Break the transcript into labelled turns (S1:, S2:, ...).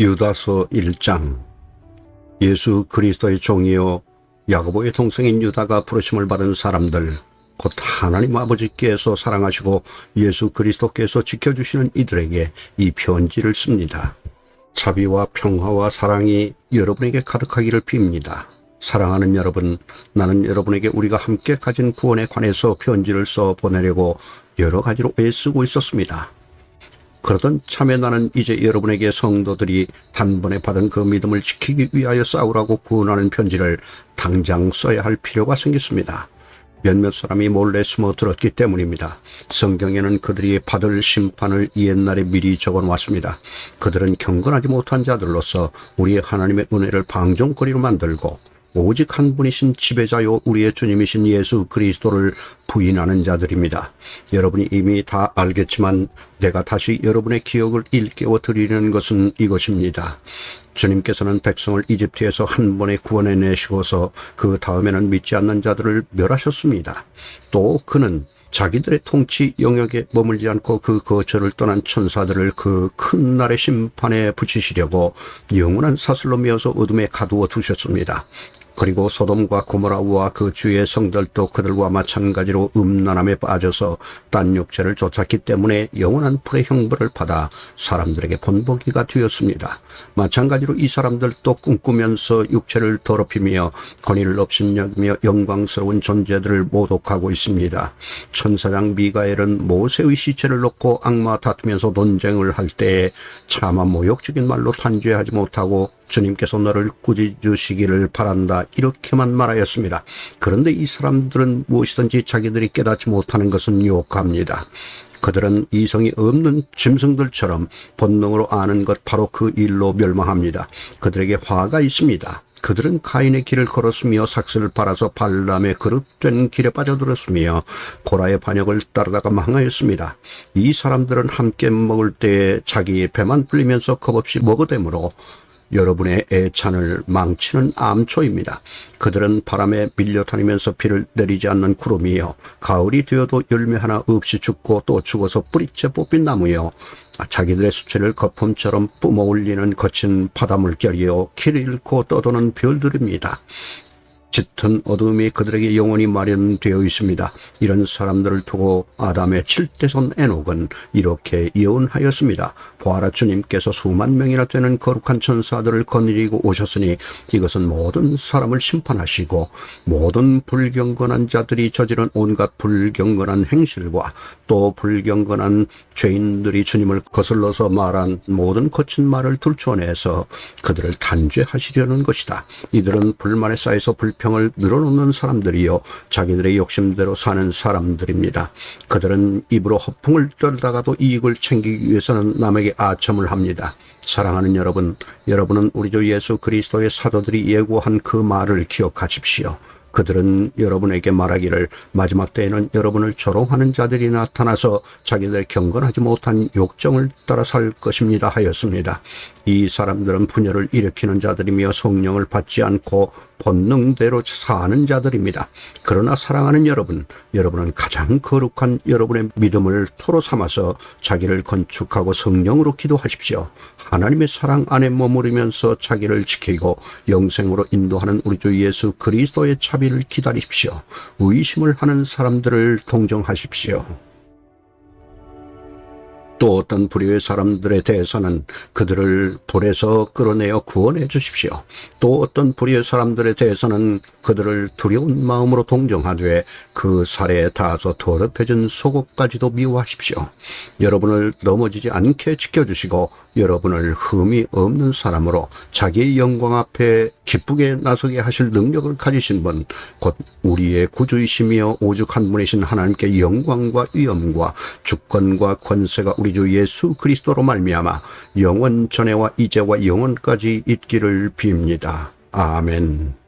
S1: 유다서 1장 예수 그리스도의 종이요 야고보의 동생인 유다가 부르심을 받은 사람들 곧 하나님 아버지께서 사랑하시고 예수 그리스도께서 지켜주시는 이들에게 이 편지를 씁니다. 자비와 평화와 사랑이 여러분에게 가득하기를 빕니다. 사랑하는 여러분, 나는 여러분에게 우리가 함께 가진 구원에 관해서 편지를 써 보내려고 여러 가지로 애쓰고 있었습니다. 그러던 참에 나는 이제 여러분에게 성도들이 단번에 받은 그 믿음을 지키기 위하여 싸우라고 구원하는 편지를 당장 써야 할 필요가 생겼습니다. 몇몇 사람이 몰래 숨어 들었기 때문입니다. 성경에는 그들이 받을 심판을 옛날에 미리 적어 놓았습니다. 그들은 경건하지 못한 자들로서 우리의 하나님의 은혜를 방종거리로 만들고 오직 한 분이신 지배자요 우리의 주님이신 예수 그리스도를 부인하는 자들입니다. 여러분이 이미 다 알겠지만 내가 다시 여러분의 기억을 일깨워 드리는 것은 이것입니다. 주님께서는 백성을 이집트에서 한 번에 구원해 내시고서 그 다음에는 믿지 않는 자들을 멸하셨습니다. 또 그는 자기들의 통치 영역에 머물지 않고 그 거처를 떠난 천사들을 그 큰 날의 심판에 붙이시려고 영원한 사슬로 메어서 어둠에 가두어 두셨습니다. 그리고 소돔과 고모라와 그 주의 성들도 그들과 마찬가지로 음란함에 빠져서 딴 육체를 쫓았기 때문에 영원한 불의 형벌을 받아 사람들에게 본보기가 되었습니다. 마찬가지로 이 사람들도 꿈꾸면서 육체를 더럽히며 권위를 업신여기며 영광스러운 존재들을 모독하고 있습니다. 천사장 미가엘은 모세의 시체를 놓고 악마 다투면서 논쟁을 할 때에 차마 모욕적인 말로 탄죄하지 못하고 주님께서 너를 꾸짖으시기를 바란다. 이렇게만 말하였습니다. 그런데 이 사람들은 무엇이든지 자기들이 깨닫지 못하는 것은 유혹합니다. 그들은 이성이 없는 짐승들처럼 본능으로 아는 것 바로 그 일로 멸망합니다. 그들에게 화가 있습니다. 그들은 가인의 길을 걸었으며 삭스를 팔아서 발람의 그릇된 길에 빠져들었으며 고라의 반역을 따르다가 망하였습니다. 이 사람들은 함께 먹을 때에 자기 배만 불리면서 겁없이 먹어대므로 여러분의 애찬을 망치는 암초입니다. 그들은 바람에 밀려 다니면서 비를 내리지 않는 구름이요. 가을이 되어도 열매 하나 없이 죽고 또 죽어서 뿌리째 뽑힌 나무요. 자기들의 수치를 거품처럼 뿜어 올리는 거친 바닷물결이요. 길을 잃고 떠도는 별들입니다. 짙은 어둠이 그들에게 영원히 마련되어 있습니다. 이런 사람들을 두고 아담의 칠대손 에녹은 이렇게 예언하였습니다. 보아라 주님께서 수만 명이나 되는 거룩한 천사들을 거느리고 오셨으니 이것은 모든 사람을 심판하시고 모든 불경건한 자들이 저지른 온갖 불경건한 행실과 또 불경건한 죄인들이 주님을 거슬러서 말한 모든 거친 말을 들춰내서 그들을 단죄하시려는 것이다. 이들은 불만에 쌓여서 불 평을 늘어놓는 사람들이요 자기들의 욕심대로 사는 사람들입니다. 그들은 입으로 허풍을 떨다가도 이익을 챙기기 위해서는 남에게 아첨을 합니다. 사랑하는 여러분, 여러분은 우리 주 예수 그리스도의 사도들이 예고한 그 말을 기억하십시오. 그들은 여러분에게 말하기를 마지막 때에는 여러분을 조롱하는 자들이 나타나서 자기들 경건하지 못한 욕정을 따라 살 것입니다 하였습니다. 이 사람들은 분열을 일으키는 자들이며 성령을 받지 않고 본능대로 사는 자들입니다. 그러나 사랑하는 여러분, 여러분은 가장 거룩한 여러분의 믿음을 토로 삼아서 자기를 건축하고 성령으로 기도하십시오. 하나님의 사랑 안에 머무르면서 자기를 지키고 영생으로 인도하는 우리 주 예수 그리스도의 자비를 기다리십시오. 의심을 하는 사람들을 동정하십시오. 또 어떤 불의의 사람들에 대해서는 그들을 불에서 끌어내어 구원해 주십시오. 또 어떤 불의의 사람들에 대해서는 그들을 두려운 마음으로 동정하되 그 살에 닿아서 더럽혀진 속옷까지도 미워하십시오. 여러분을 넘어지지 않게 지켜주시고 여러분을 흠이 없는 사람으로 자기의 영광 앞에 기쁘게 나서게 하실 능력을 가지신 분, 곧 우리의 구주이시며 오죽 한 분이신 하나님께 영광과 위엄과 주권과 권세가 우리 주 예수 그리스도로 말미암아 영원 전에와 이제와 영원까지 있기를 빕니다. 아멘.